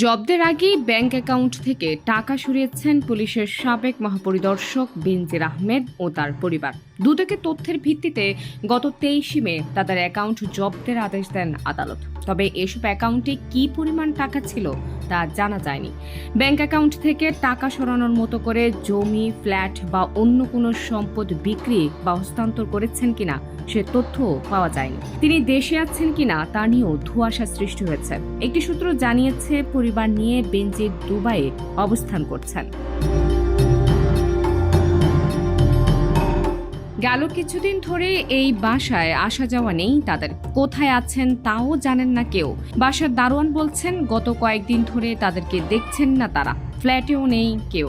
জব্দের আগেই bank account থেকে টাকা সরিয়েছেন পুলিশের সাবেক মহাপরিদর্শক বেনজির আহমেদ ও তার পরিবার। দুদকের তথ্যের ভিত্তিতে গত তেইশে মে তাদের অ্যাকাউন্ট জব্দের আদেশ দেন আদালত। তবে এসব অ্যাকাউন্টে কি পরিমাণ টাকা ছিল তা জানা যায়নি। ব্যাংক অ্যাকাউন্ট থেকে টাকা সরানোর মতো করে জমি, ফ্ল্যাট বা অন্য কোনো সম্পদ বিক্রি বা হস্তান্তর করেছেন কিনা সে তথ্য পাওয়া যায়নি। তিনি দেশে আছেন কিনা তা নিয়েও ধোঁয়াশা সৃষ্টি হয়েছে। একটি সূত্র জানিয়েছে পরিবার নিয়ে বেনজির দুবাইয়ে অবস্থান করছেন। গেল কিছুদিন ধরে এই বাসায় আসা যাওয়া নেই তাদের। কোথায় আছেন তাও জানেন না কেউ। বাসার দারোয়ান বলছেন, গত কয়েকদিন ধরে তাদেরকে দেখছেন না তারা। ফ্ল্যাটেও নেই কেউ।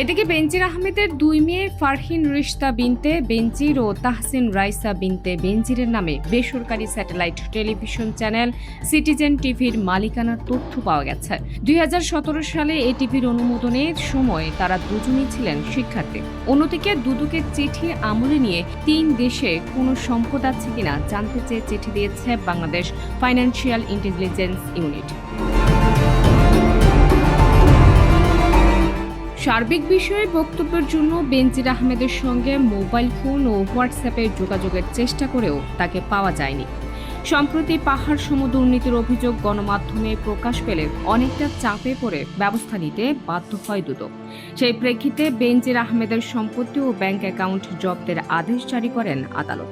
এদিকে বেনজির আহমেদের দুই মেয়ে ফারহিন রিশতা বিনতে বেনজির ও তাহসিন রাইসা বিনতে বেনজিরের নামে বেসরকারি স্যাটেলাইট টেলিভিশন চ্যানেল সিটিজেন টিভির মালিকানার তথ্য পাওয়া গেছে। দুই হাজার সতেরো সালে এ টিভির অনুমোদনের সময় তারা দুজনেই ছিলেন শিক্ষার্থী। অন্যদিকে দুদকের চিঠি আমলে নিয়ে তিন দেশে কোনো সম্পদ আছে কিনা জানতে চেয়ে চিঠি দিয়েছে বাংলাদেশ ফাইন্যান্সিয়াল ইন্টেলিজেন্স ইউনিট। সার্বিক বিষয়ে বক্তব্যের জন্য বেনজির আহমেদের সঙ্গে মোবাইল ফোন ও হোয়াটসঅ্যাপে যোগাযোগের চেষ্টা করেও তাকে পাওয়া যায়নি। সম্প্রতি পাহাড় সম দুর্নীতির অভিযোগ গণমাধ্যমে প্রকাশ পেলে অনেকটা চাপে পড়ে ব্যবস্থা নিতে বাধ্য হয় দুদক। সেই প্রেক্ষিতে বেনজির আহমেদের সম্পত্তি ও ব্যাংক অ্যাকাউন্ট জব্দের আদেশ জারি করেন আদালত।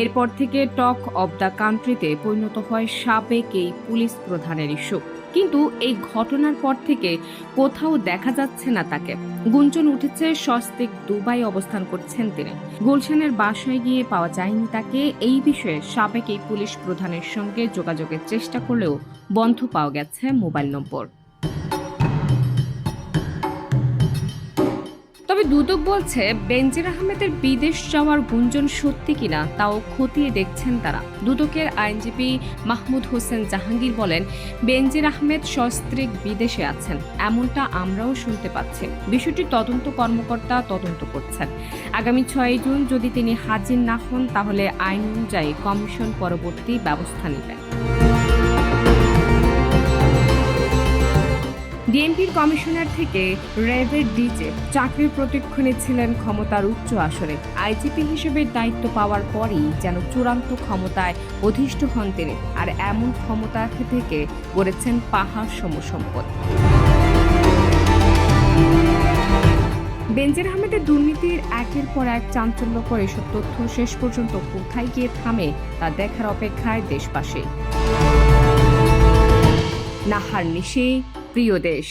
এরপর থেকে টক অব দ্য কান্ট্রিতে পরিণত হয় সাবেক এই পুলিশ প্রধানের ইস্যু। কিন্তু এই ঘটনার পর থেকে কোথাও দেখা যাচ্ছে না তাকে। গুঞ্জন উঠেছে সস্তিক দুবাই অবস্থান করছেন তিনি। গুলশানের বাসায় গিয়ে পাওয়া যায়নি তাকে। এই বিষয়ে সাবেক এই পুলিশ প্রধানের সঙ্গে যোগাযোগের চেষ্টা করলেও বন্ধ পাওয়া গেছে মোবাইল নম্বর। তবে দুদক বলছে, বেনজির আহমেদের বিদেশ যাওয়ার গুঞ্জন সত্যি কিনা তাও খতিয়ে দেখছেন তারা। দুদকের আইনজীবী মাহমুদ হোসেন জাহাঙ্গীর বলেন, বেনজির আহমেদ সস্ত্রীক বিদেশে আছেন, এমনটা আমরাও শুনতে পাচ্ছি। বিষয়টি তদন্ত কর্মকর্তা তদন্ত করছেন। আগামী ছয় জুন যদি তিনি হাজির না হন, তাহলে আইন অনুযায়ী কমিশন পরবর্তী ব্যবস্থা নেবেন। ডিএমপির কমিশনার থেকে রেভের ডিজে চাকরির প্রতিক্ষণে ছিলেন ক্ষমতার উচ্চ আসরে। আইজিপি হিসেবে দায়িত্ব পাওয়ার পরই যেন চূড়ান্ত ক্ষমতায় অধিষ্ঠ হন তিনি, আর এমন ক্ষমতা থেকে গড়েছেন পাহাড় সম সম্পদ বেনজির আহমেদের দুর্নীতির একের পর এক চাঞ্চল্যকর এসব তথ্য শেষ পর্যন্ত কোথায় গিয়ে থামে তা দেখার অপেক্ষায় দেশবাসী। নাহার নিশি প্রিয় দেশ